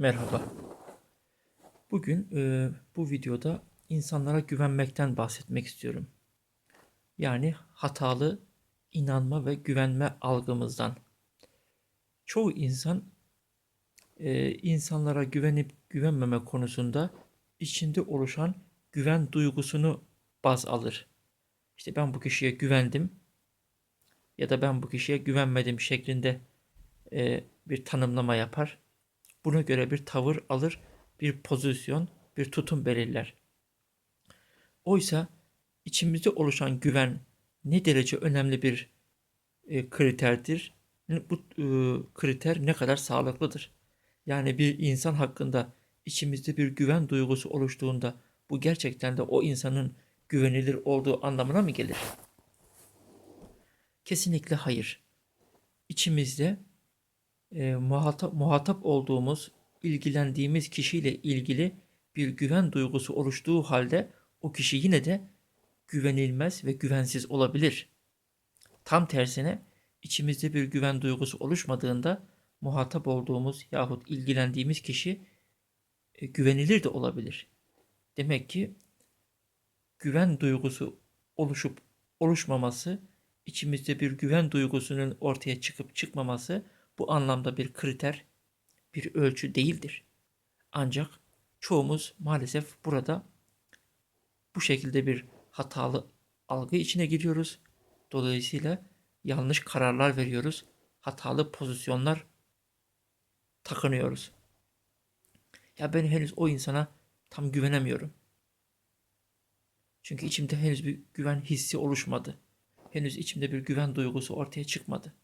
Merhaba. Bugün e, bu videoda insanlara güvenmekten bahsetmek istiyorum. Yani hatalı inanma ve güvenme algımızdan. Çoğu insan e, insanlara güvenip güvenmeme konusunda içinde oluşan güven duygusunu baz alır. İşte ben bu kişiye güvendim ya da ben bu kişiye güvenmedim şeklinde e, bir tanımlama yapar Buna göre bir tavır alır, bir pozisyon, bir tutum belirler. Oysa içimizde oluşan güven ne derece önemli bir e, kriterdir? Bu e, kriter ne kadar sağlıklıdır? Yani bir insan hakkında içimizde bir güven duygusu oluştuğunda bu gerçekten de o insanın güvenilir olduğu anlamına mı gelir? Kesinlikle hayır. İçimizde e, muhatap, muhatap olduğumuz, ilgilendiğimiz kişiyle ilgili bir güven duygusu oluştuğu halde o kişi yine de güvenilmez ve güvensiz olabilir. Tam tersine içimizde bir güven duygusu oluşmadığında muhatap olduğumuz yahut ilgilendiğimiz kişi e, güvenilir de olabilir. Demek ki güven duygusu oluşup oluşmaması, içimizde bir güven duygusunun ortaya çıkıp çıkmaması bu anlamda bir kriter, bir ölçü değildir. Ancak çoğumuz maalesef burada bu şekilde bir hatalı algı içine giriyoruz. Dolayısıyla yanlış kararlar veriyoruz. Hatalı pozisyonlar takınıyoruz. Ya ben henüz o insana tam güvenemiyorum. Çünkü içimde henüz bir güven hissi oluşmadı. Henüz içimde bir güven duygusu ortaya çıkmadı.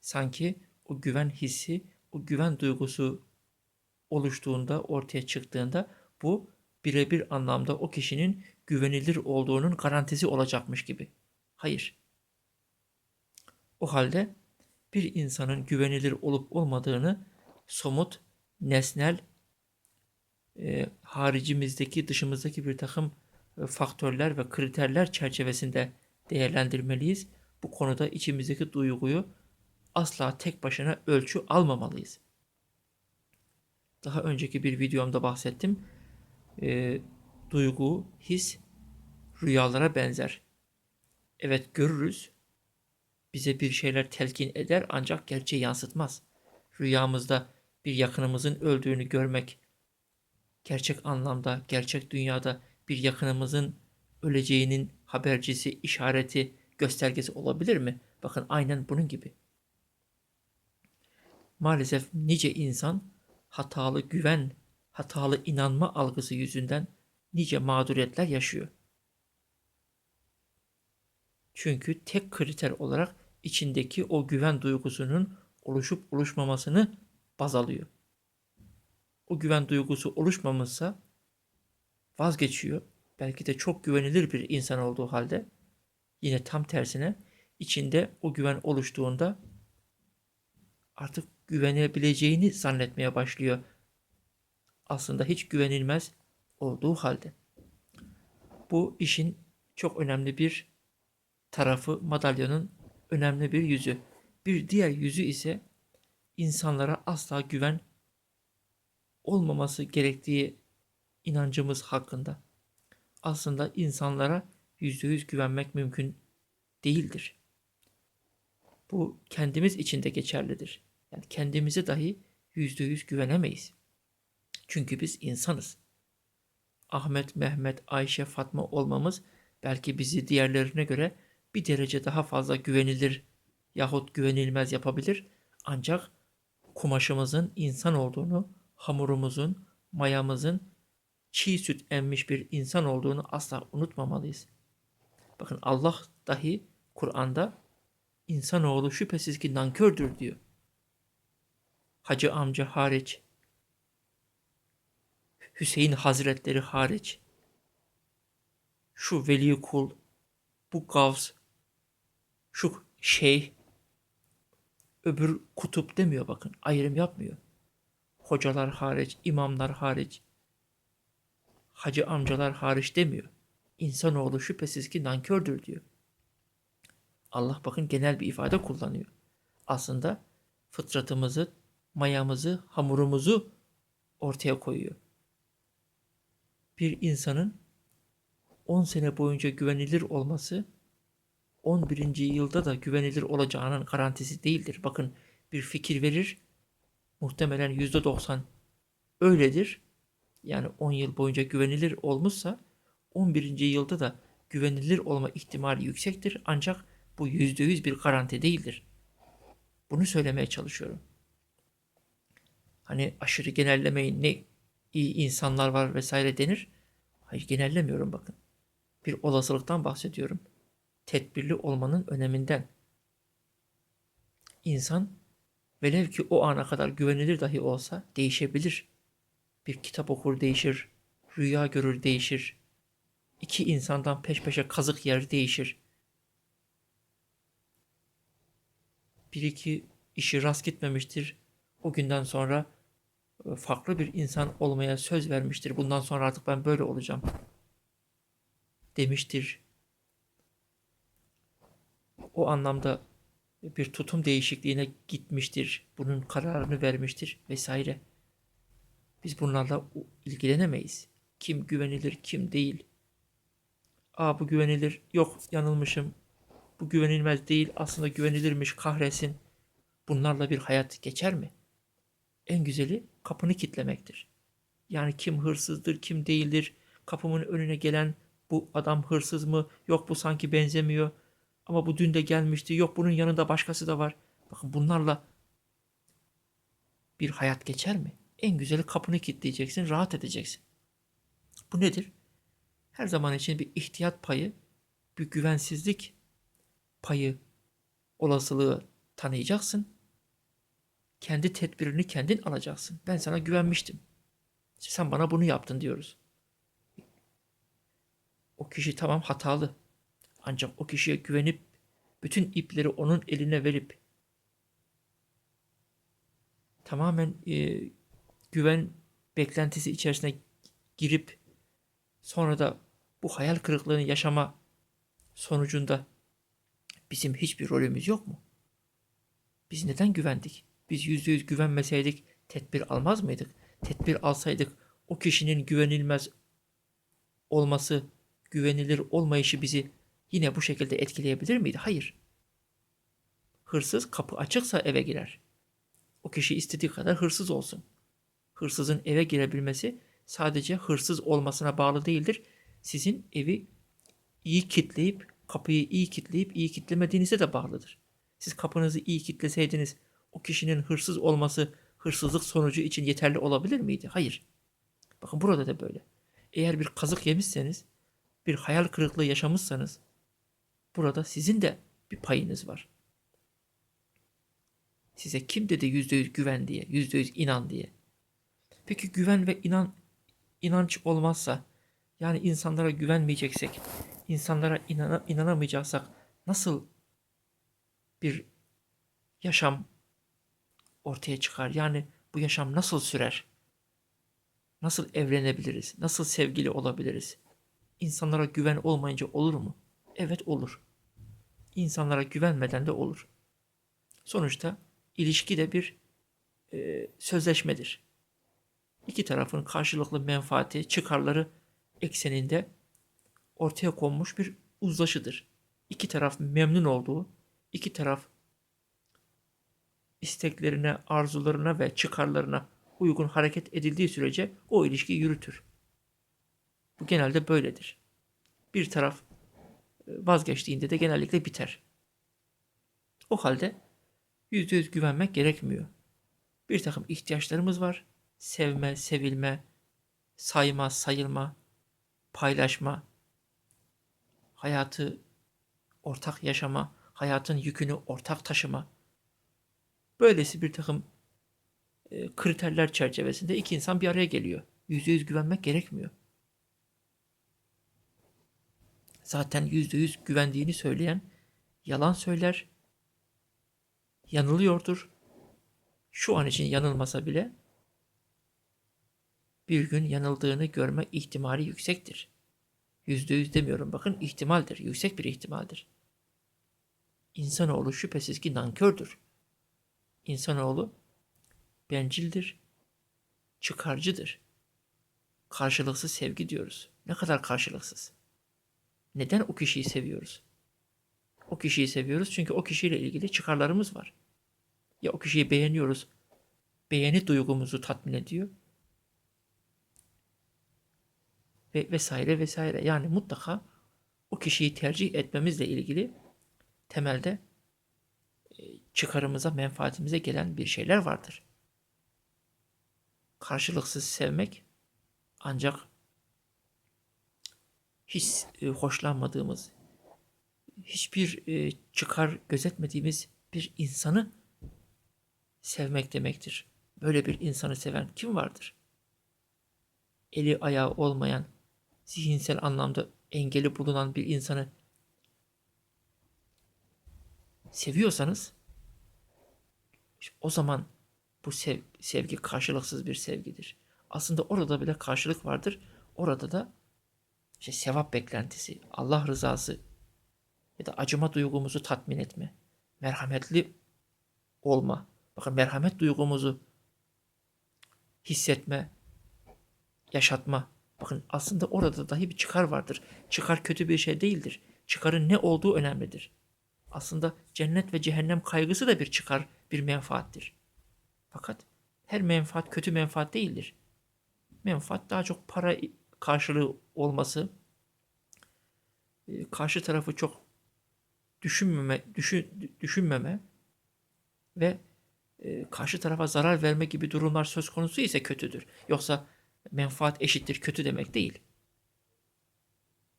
Sanki o güven hissi, o güven duygusu oluştuğunda, ortaya çıktığında bu birebir anlamda o kişinin güvenilir olduğunun garantisi olacakmış gibi. Hayır. O halde bir insanın güvenilir olup olmadığını somut, nesnel, e, haricimizdeki, dışımızdaki bir takım e, faktörler ve kriterler çerçevesinde değerlendirmeliyiz. Bu konuda içimizdeki duyguyu asla tek başına ölçü almamalıyız. Daha önceki bir videomda bahsettim. E, duygu, his rüyalara benzer. Evet görürüz. Bize bir şeyler telkin eder ancak gerçeği yansıtmaz. Rüyamızda bir yakınımızın öldüğünü görmek gerçek anlamda, gerçek dünyada bir yakınımızın öleceğinin habercisi, işareti, göstergesi olabilir mi? Bakın aynen bunun gibi. Maalesef nice insan hatalı güven, hatalı inanma algısı yüzünden nice mağduriyetler yaşıyor. Çünkü tek kriter olarak içindeki o güven duygusunun oluşup oluşmamasını baz alıyor. O güven duygusu oluşmamışsa vazgeçiyor. Belki de çok güvenilir bir insan olduğu halde yine tam tersine içinde o güven oluştuğunda artık güvenebileceğini zannetmeye başlıyor. Aslında hiç güvenilmez olduğu halde. Bu işin çok önemli bir tarafı, madalyonun önemli bir yüzü. Bir diğer yüzü ise insanlara asla güven olmaması gerektiği inancımız hakkında. Aslında insanlara yüzde yüz güvenmek mümkün değildir. Bu kendimiz için de geçerlidir. Yani kendimize dahi yüzde yüz güvenemeyiz. Çünkü biz insanız. Ahmet, Mehmet, Ayşe, Fatma olmamız belki bizi diğerlerine göre bir derece daha fazla güvenilir yahut güvenilmez yapabilir. Ancak kumaşımızın insan olduğunu, hamurumuzun, mayamızın çiğ süt emmiş bir insan olduğunu asla unutmamalıyız. Bakın Allah dahi Kur'an'da insanoğlu şüphesiz ki nankördür diyor hacı amca hariç, Hüseyin Hazretleri hariç, şu veli kul, bu gavs, şu şeyh, öbür kutup demiyor bakın, ayrım yapmıyor. Hocalar hariç, imamlar hariç, hacı amcalar hariç demiyor. İnsanoğlu şüphesiz ki nankördür diyor. Allah bakın genel bir ifade kullanıyor. Aslında fıtratımızı mayamızı, hamurumuzu ortaya koyuyor. Bir insanın 10 sene boyunca güvenilir olması 11. yılda da güvenilir olacağının garantisi değildir. Bakın bir fikir verir. Muhtemelen %90 öyledir. Yani 10 yıl boyunca güvenilir olmuşsa 11. yılda da güvenilir olma ihtimali yüksektir. Ancak bu %100 bir garanti değildir. Bunu söylemeye çalışıyorum. Hani aşırı genellemeyin ne iyi insanlar var vesaire denir. Hayır genellemiyorum bakın. Bir olasılıktan bahsediyorum. Tedbirli olmanın öneminden. İnsan velev ki o ana kadar güvenilir dahi olsa değişebilir. Bir kitap okur değişir, rüya görür değişir. İki insandan peş peşe kazık yer değişir. Bir iki işi rast gitmemiştir. O günden sonra farklı bir insan olmaya söz vermiştir. Bundan sonra artık ben böyle olacağım demiştir. O anlamda bir tutum değişikliğine gitmiştir. Bunun kararını vermiştir vesaire. Biz bunlarla ilgilenemeyiz. Kim güvenilir, kim değil. Aa bu güvenilir, yok yanılmışım. Bu güvenilmez değil, aslında güvenilirmiş, kahretsin. Bunlarla bir hayat geçer mi? En güzeli kapını kitlemektir. Yani kim hırsızdır, kim değildir, kapımın önüne gelen bu adam hırsız mı, yok bu sanki benzemiyor, ama bu dün de gelmişti, yok bunun yanında başkası da var. Bakın bunlarla bir hayat geçer mi? En güzeli kapını kilitleyeceksin, rahat edeceksin. Bu nedir? Her zaman için bir ihtiyat payı, bir güvensizlik payı, olasılığı tanıyacaksın. Kendi tedbirini kendin alacaksın. Ben sana güvenmiştim. Sen bana bunu yaptın diyoruz. O kişi tamam hatalı. Ancak o kişiye güvenip bütün ipleri onun eline verip tamamen e, güven beklentisi içerisine girip sonra da bu hayal kırıklığını yaşama sonucunda bizim hiçbir rolümüz yok mu? Biz neden güvendik? Biz yüzde yüz güvenmeseydik tedbir almaz mıydık? Tedbir alsaydık o kişinin güvenilmez olması, güvenilir olmayışı bizi yine bu şekilde etkileyebilir miydi? Hayır. Hırsız kapı açıksa eve girer. O kişi istediği kadar hırsız olsun. Hırsızın eve girebilmesi sadece hırsız olmasına bağlı değildir. Sizin evi iyi kitleyip, kapıyı iyi kitleyip iyi kitlemediğinize de bağlıdır. Siz kapınızı iyi kitleseydiniz o kişinin hırsız olması hırsızlık sonucu için yeterli olabilir miydi? Hayır. Bakın burada da böyle. Eğer bir kazık yemişseniz, bir hayal kırıklığı yaşamışsanız burada sizin de bir payınız var. Size kim dedi yüzde yüz güven diye, yüzde yüz inan diye. Peki güven ve inan inanç olmazsa, yani insanlara güvenmeyeceksek, insanlara inana, inanamayacaksak nasıl bir yaşam ortaya çıkar? Yani bu yaşam nasıl sürer? Nasıl evlenebiliriz? Nasıl sevgili olabiliriz? İnsanlara güven olmayınca olur mu? Evet olur. İnsanlara güvenmeden de olur. Sonuçta ilişki de bir e, sözleşmedir. İki tarafın karşılıklı menfaati, çıkarları ekseninde ortaya konmuş bir uzlaşıdır. İki taraf memnun olduğu, iki taraf isteklerine, arzularına ve çıkarlarına uygun hareket edildiği sürece o ilişki yürütür. Bu genelde böyledir. Bir taraf e, vazgeçtiğinde de genellikle biter. O halde yüzde yüz güvenmek gerekmiyor. Bir takım ihtiyaçlarımız var. Sevme, sevilme, sayma, sayılma, paylaşma, hayatı ortak yaşama, hayatın yükünü ortak taşıma. Böylesi bir takım e, kriterler çerçevesinde iki insan bir araya geliyor. Yüzde yüz güvenmek gerekmiyor. Zaten yüzde yüz güvendiğini söyleyen yalan söyler, yanılıyordur. Şu an için yanılmasa bile bir gün yanıldığını görme ihtimali yüksektir. Yüzde yüz demiyorum bakın ihtimaldir, yüksek bir ihtimaldir. İnsanoğlu şüphesiz ki nankördür. İnsanoğlu bencildir, çıkarcıdır. Karşılıksız sevgi diyoruz. Ne kadar karşılıksız. Neden o kişiyi seviyoruz? O kişiyi seviyoruz çünkü o kişiyle ilgili çıkarlarımız var. Ya o kişiyi beğeniyoruz. Beğeni duygumuzu tatmin ediyor. Ve vesaire vesaire. Yani mutlaka o kişiyi tercih etmemizle ilgili temelde çıkarımıza, menfaatimize gelen bir şeyler vardır. Karşılıksız sevmek ancak hiç e, hoşlanmadığımız, hiçbir e, çıkar gözetmediğimiz bir insanı sevmek demektir. Böyle bir insanı seven kim vardır? Eli ayağı olmayan, zihinsel anlamda engeli bulunan bir insanı seviyorsanız işte o zaman bu sev- sevgi karşılıksız bir sevgidir. Aslında orada bile karşılık vardır. Orada da işte sevap beklentisi, Allah rızası ya da acıma duygumuzu tatmin etme, merhametli olma. Bakın merhamet duygumuzu hissetme, yaşatma. Bakın aslında orada dahi bir çıkar vardır. Çıkar kötü bir şey değildir. Çıkarın ne olduğu önemlidir. Aslında cennet ve cehennem kaygısı da bir çıkar, bir menfaattir. Fakat her menfaat kötü menfaat değildir. Menfaat daha çok para karşılığı olması, e, karşı tarafı çok düşünmeme, düşün, düşünmeme ve e, karşı tarafa zarar verme gibi durumlar söz konusu ise kötüdür. Yoksa menfaat eşittir kötü demek değil.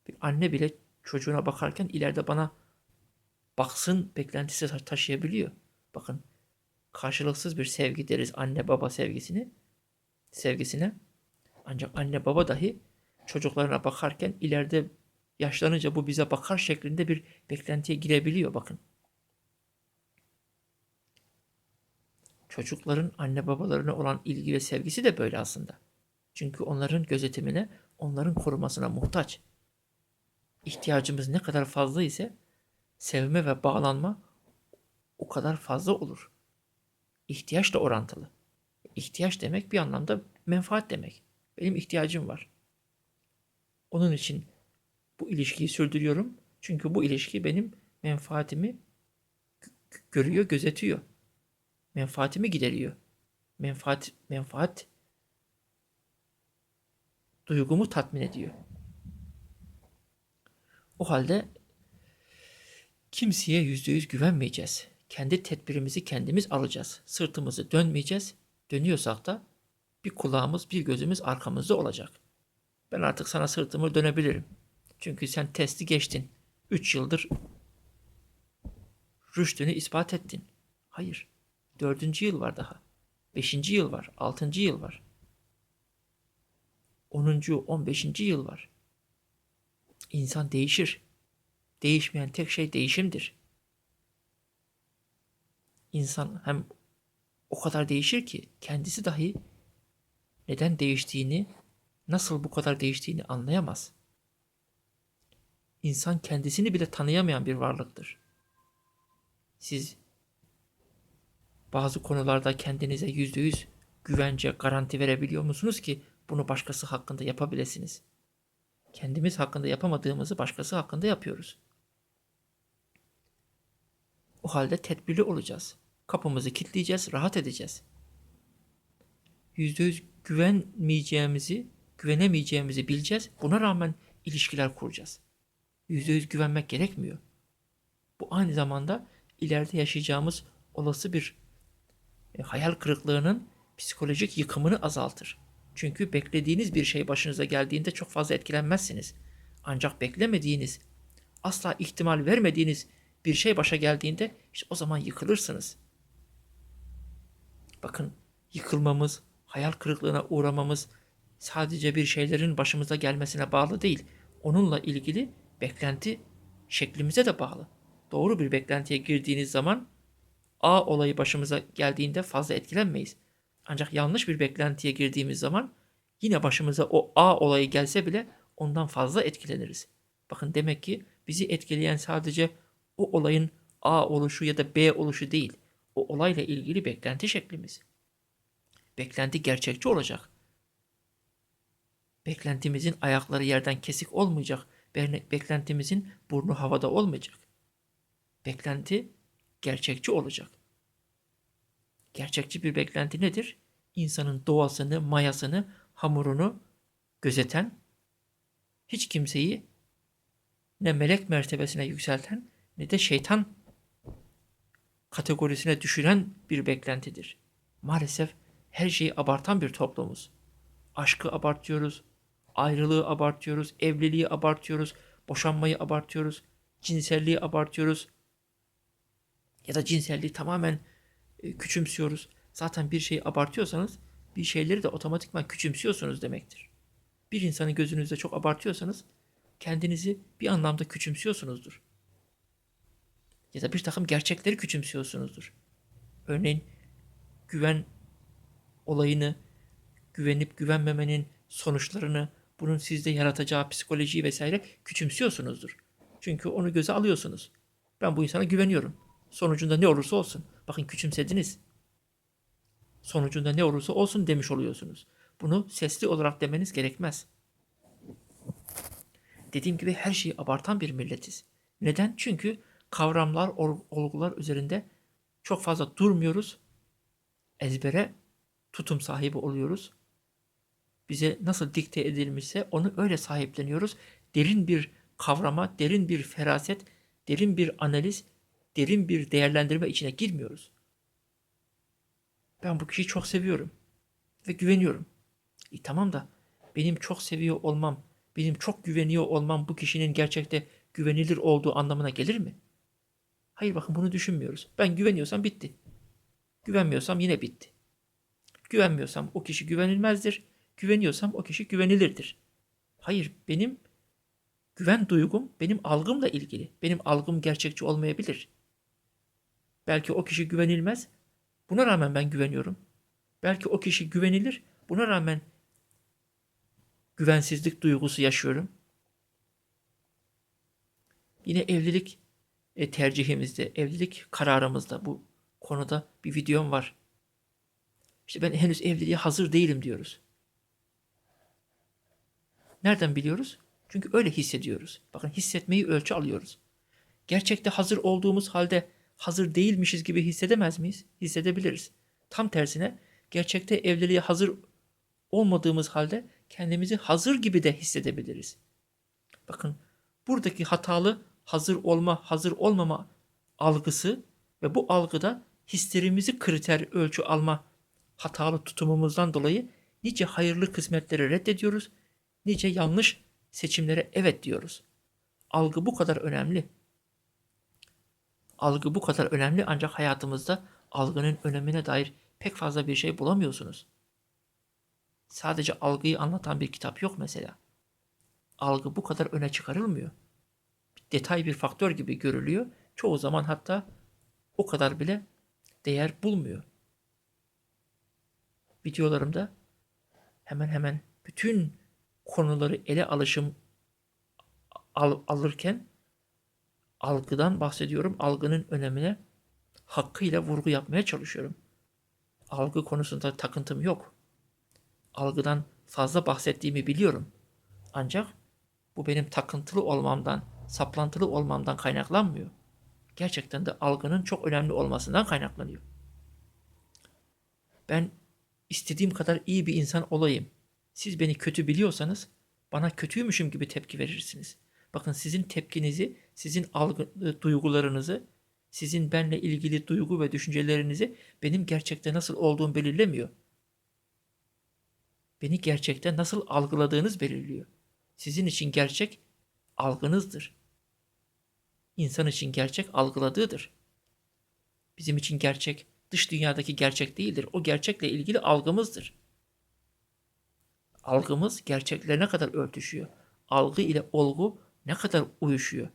Bir anne bile çocuğuna bakarken ileride bana baksın beklentisi ta- taşıyabiliyor. Bakın karşılıksız bir sevgi deriz anne baba sevgisini sevgisine. Ancak anne baba dahi çocuklarına bakarken ileride yaşlanınca bu bize bakar şeklinde bir beklentiye girebiliyor bakın. Çocukların anne babalarına olan ilgi ve sevgisi de böyle aslında. Çünkü onların gözetimine, onların korumasına muhtaç. İhtiyacımız ne kadar fazla ise sevme ve bağlanma o kadar fazla olur. İhtiyaçla orantılı. İhtiyaç demek bir anlamda menfaat demek. Benim ihtiyacım var. Onun için bu ilişkiyi sürdürüyorum. Çünkü bu ilişki benim menfaatimi görüyor, gözetiyor. Menfaatimi gideriyor. Menfaat menfaat duygumu tatmin ediyor. O halde kimseye yüzde yüz güvenmeyeceğiz. Kendi tedbirimizi kendimiz alacağız. Sırtımızı dönmeyeceğiz. Dönüyorsak da bir kulağımız, bir gözümüz arkamızda olacak. Ben artık sana sırtımı dönebilirim. Çünkü sen testi geçtin. Üç yıldır rüştünü ispat ettin. Hayır. Dördüncü yıl var daha. Beşinci yıl var. Altıncı yıl var. Onuncu, on beşinci yıl var. İnsan değişir. Değişmeyen tek şey değişimdir. İnsan hem o kadar değişir ki kendisi dahi neden değiştiğini, nasıl bu kadar değiştiğini anlayamaz. İnsan kendisini bile tanıyamayan bir varlıktır. Siz bazı konularda kendinize yüzde yüz güvence, garanti verebiliyor musunuz ki bunu başkası hakkında yapabilirsiniz? Kendimiz hakkında yapamadığımızı başkası hakkında yapıyoruz. O halde tedbirli olacağız. Kapımızı kilitleyeceğiz, rahat edeceğiz. Yüzde yüz güvenmeyeceğimizi, güvenemeyeceğimizi bileceğiz. Buna rağmen ilişkiler kuracağız. Yüzde yüz güvenmek gerekmiyor. Bu aynı zamanda ileride yaşayacağımız olası bir e, hayal kırıklığının psikolojik yıkımını azaltır. Çünkü beklediğiniz bir şey başınıza geldiğinde çok fazla etkilenmezsiniz. Ancak beklemediğiniz, asla ihtimal vermediğiniz bir şey başa geldiğinde işte o zaman yıkılırsınız. Bakın yıkılmamız, hayal kırıklığına uğramamız sadece bir şeylerin başımıza gelmesine bağlı değil. Onunla ilgili beklenti şeklimize de bağlı. Doğru bir beklentiye girdiğiniz zaman A olayı başımıza geldiğinde fazla etkilenmeyiz. Ancak yanlış bir beklentiye girdiğimiz zaman yine başımıza o A olayı gelse bile ondan fazla etkileniriz. Bakın demek ki bizi etkileyen sadece o olayın A oluşu ya da B oluşu değil. O olayla ilgili beklenti şeklimiz. Beklenti gerçekçi olacak. Beklentimizin ayakları yerden kesik olmayacak. Be- Beklentimizin burnu havada olmayacak. Beklenti gerçekçi olacak. Gerçekçi bir beklenti nedir? İnsanın doğasını, mayasını, hamurunu gözeten, hiç kimseyi ne melek mertebesine yükselten ne de şeytan kategorisine düşüren bir beklentidir. Maalesef her şeyi abartan bir toplumuz. Aşkı abartıyoruz, ayrılığı abartıyoruz, evliliği abartıyoruz, boşanmayı abartıyoruz, cinselliği abartıyoruz. Ya da cinselliği tamamen e, küçümsüyoruz. Zaten bir şeyi abartıyorsanız bir şeyleri de otomatikman küçümsüyorsunuz demektir. Bir insanı gözünüzde çok abartıyorsanız kendinizi bir anlamda küçümsüyorsunuzdur. Ya da bir takım gerçekleri küçümsüyorsunuzdur. Örneğin güven olayını, güvenip güvenmemenin sonuçlarını, bunun sizde yaratacağı psikolojiyi vesaire küçümsüyorsunuzdur. Çünkü onu göze alıyorsunuz. Ben bu insana güveniyorum. Sonucunda ne olursa olsun. Bakın küçümsediniz. Sonucunda ne olursa olsun demiş oluyorsunuz. Bunu sesli olarak demeniz gerekmez. Dediğim gibi her şeyi abartan bir milletiz. Neden? Çünkü kavramlar, ol- olgular üzerinde çok fazla durmuyoruz. Ezbere tutum sahibi oluyoruz. Bize nasıl dikte edilmişse onu öyle sahipleniyoruz. Derin bir kavrama, derin bir feraset, derin bir analiz, derin bir değerlendirme içine girmiyoruz. Ben bu kişiyi çok seviyorum ve güveniyorum. E tamam da benim çok seviyor olmam, benim çok güveniyor olmam bu kişinin gerçekte güvenilir olduğu anlamına gelir mi? Hayır bakın bunu düşünmüyoruz. Ben güveniyorsam bitti. Güvenmiyorsam yine bitti. Güvenmiyorsam o kişi güvenilmezdir. Güveniyorsam o kişi güvenilirdir. Hayır benim güven duygum benim algımla ilgili. Benim algım gerçekçi olmayabilir. Belki o kişi güvenilmez. Buna rağmen ben güveniyorum. Belki o kişi güvenilir. Buna rağmen güvensizlik duygusu yaşıyorum. Yine evlilik e, tercihimizde, evlilik kararımızda bu konuda bir videom var. İşte ben henüz evliliğe hazır değilim diyoruz. Nereden biliyoruz? Çünkü öyle hissediyoruz. Bakın hissetmeyi ölçü alıyoruz. Gerçekte hazır olduğumuz halde hazır değilmişiz gibi hissedemez miyiz? Hissedebiliriz. Tam tersine gerçekte evliliğe hazır olmadığımız halde kendimizi hazır gibi de hissedebiliriz. Bakın buradaki hatalı hazır olma, hazır olmama algısı ve bu algıda hislerimizi kriter ölçü alma hatalı tutumumuzdan dolayı nice hayırlı kısmetleri reddediyoruz, nice yanlış seçimlere evet diyoruz. Algı bu kadar önemli. Algı bu kadar önemli ancak hayatımızda algının önemine dair pek fazla bir şey bulamıyorsunuz. Sadece algıyı anlatan bir kitap yok mesela. Algı bu kadar öne çıkarılmıyor. Detay bir faktör gibi görülüyor. Çoğu zaman hatta o kadar bile değer bulmuyor. Videolarımda hemen hemen bütün konuları ele alışım al, alırken algıdan bahsediyorum. Algının önemine hakkıyla vurgu yapmaya çalışıyorum. Algı konusunda takıntım yok. Algıdan fazla bahsettiğimi biliyorum. Ancak bu benim takıntılı olmamdan, saplantılı olmamdan kaynaklanmıyor. Gerçekten de algının çok önemli olmasından kaynaklanıyor. Ben istediğim kadar iyi bir insan olayım. Siz beni kötü biliyorsanız bana kötüymüşüm gibi tepki verirsiniz. Bakın sizin tepkinizi, sizin algı, duygularınızı, sizin benle ilgili duygu ve düşüncelerinizi benim gerçekte nasıl olduğum belirlemiyor. Beni gerçekte nasıl algıladığınız belirliyor. Sizin için gerçek algınızdır. İnsan için gerçek algıladığıdır. Bizim için gerçek dış dünyadaki gerçek değildir. O gerçekle ilgili algımızdır. Algımız gerçekle ne kadar örtüşüyor? Algı ile olgu ne kadar uyuşuyor?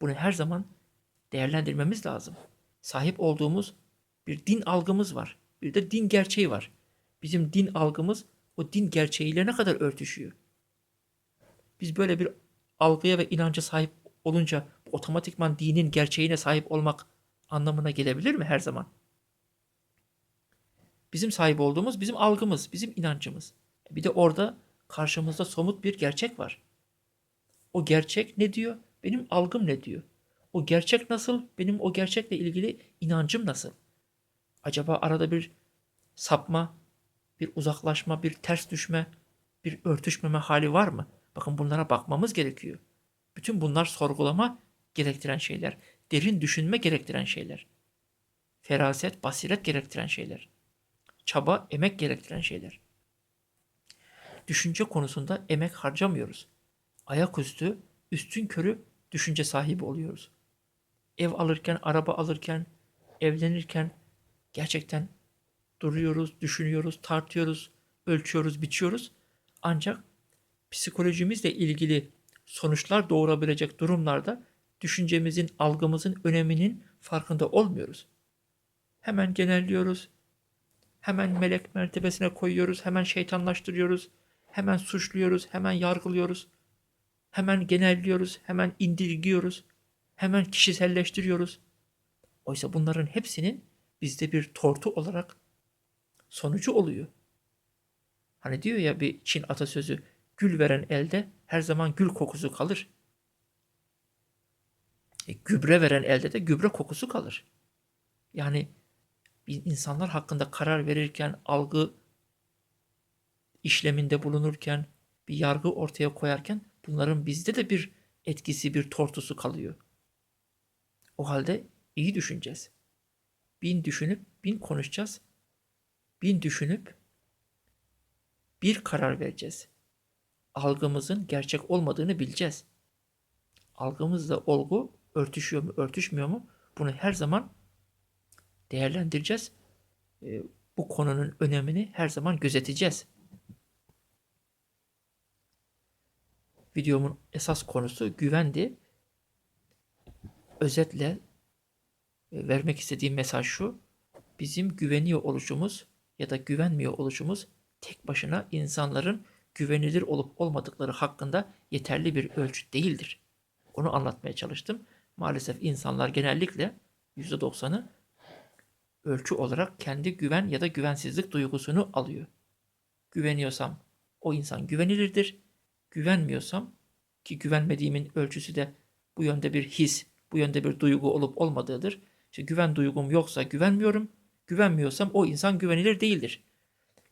Bunu her zaman değerlendirmemiz lazım. Sahip olduğumuz bir din algımız var. Bir de din gerçeği var. Bizim din algımız o din gerçeğiyle ne kadar örtüşüyor? Biz böyle bir algıya ve inanca sahip olunca otomatikman dinin gerçeğine sahip olmak anlamına gelebilir mi her zaman? Bizim sahip olduğumuz bizim algımız, bizim inancımız. Bir de orada Karşımızda somut bir gerçek var. O gerçek ne diyor? Benim algım ne diyor? O gerçek nasıl? Benim o gerçekle ilgili inancım nasıl? Acaba arada bir sapma, bir uzaklaşma, bir ters düşme, bir örtüşmeme hali var mı? Bakın bunlara bakmamız gerekiyor. Bütün bunlar sorgulama gerektiren şeyler. Derin düşünme gerektiren şeyler. Feraset, basiret gerektiren şeyler. Çaba, emek gerektiren şeyler. Düşünce konusunda emek harcamıyoruz. Ayaküstü, üstün körü düşünce sahibi oluyoruz. Ev alırken, araba alırken, evlenirken gerçekten duruyoruz, düşünüyoruz, tartıyoruz, ölçüyoruz, biçiyoruz. Ancak psikolojimizle ilgili sonuçlar doğurabilecek durumlarda düşüncemizin, algımızın öneminin farkında olmuyoruz. Hemen genelliyoruz. Hemen melek mertebesine koyuyoruz. Hemen şeytanlaştırıyoruz. Hemen suçluyoruz. Hemen yargılıyoruz. Hemen genelliyoruz. Hemen indirgiyoruz. Hemen kişiselleştiriyoruz. Oysa bunların hepsinin bizde bir tortu olarak sonucu oluyor. Hani diyor ya bir Çin atasözü gül veren elde her zaman gül kokusu kalır. E, gübre veren elde de gübre kokusu kalır. Yani insanlar hakkında karar verirken, algı işleminde bulunurken, bir yargı ortaya koyarken bunların bizde de bir etkisi, bir tortusu kalıyor. O halde iyi düşüneceğiz. Bin düşünüp bin konuşacağız. Bin düşünüp bir karar vereceğiz. Algımızın gerçek olmadığını bileceğiz. Algımızla olgu örtüşüyor mu, örtüşmüyor mu? Bunu her zaman değerlendireceğiz. E, bu konunun önemini her zaman gözeteceğiz. Videomun esas konusu güvendi. Özetle e, vermek istediğim mesaj şu. Bizim güveniyor oluşumuz ya da güvenmiyor oluşumuz tek başına insanların güvenilir olup olmadıkları hakkında yeterli bir ölçüt değildir. Onu anlatmaya çalıştım. Maalesef insanlar genellikle %90'ı ölçü olarak kendi güven ya da güvensizlik duygusunu alıyor. Güveniyorsam o insan güvenilirdir. Güvenmiyorsam ki güvenmediğimin ölçüsü de bu yönde bir his, bu yönde bir duygu olup olmadığıdır. İşte güven duygum yoksa güvenmiyorum. Güvenmiyorsam o insan güvenilir değildir.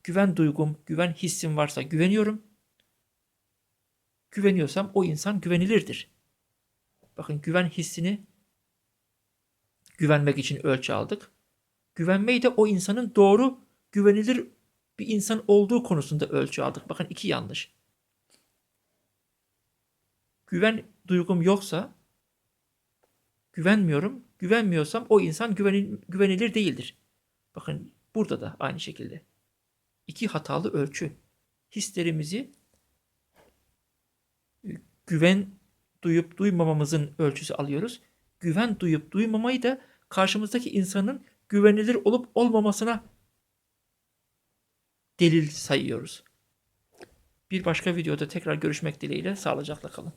Güven duygum, güven hissim varsa güveniyorum. Güveniyorsam o insan güvenilirdir. Bakın güven hissini güvenmek için ölçü aldık. Güvenmeyi de o insanın doğru, güvenilir bir insan olduğu konusunda ölçü aldık. Bakın iki yanlış. Güven duygum yoksa güvenmiyorum. Güvenmiyorsam o insan güvenilir değildir. Bakın burada da aynı şekilde. İki hatalı ölçü. Hislerimizi güven duyup duymamamızın ölçüsü alıyoruz. Güven duyup duymamayı da karşımızdaki insanın güvenilir olup olmamasına delil sayıyoruz. Bir başka videoda tekrar görüşmek dileğiyle sağlıcakla kalın.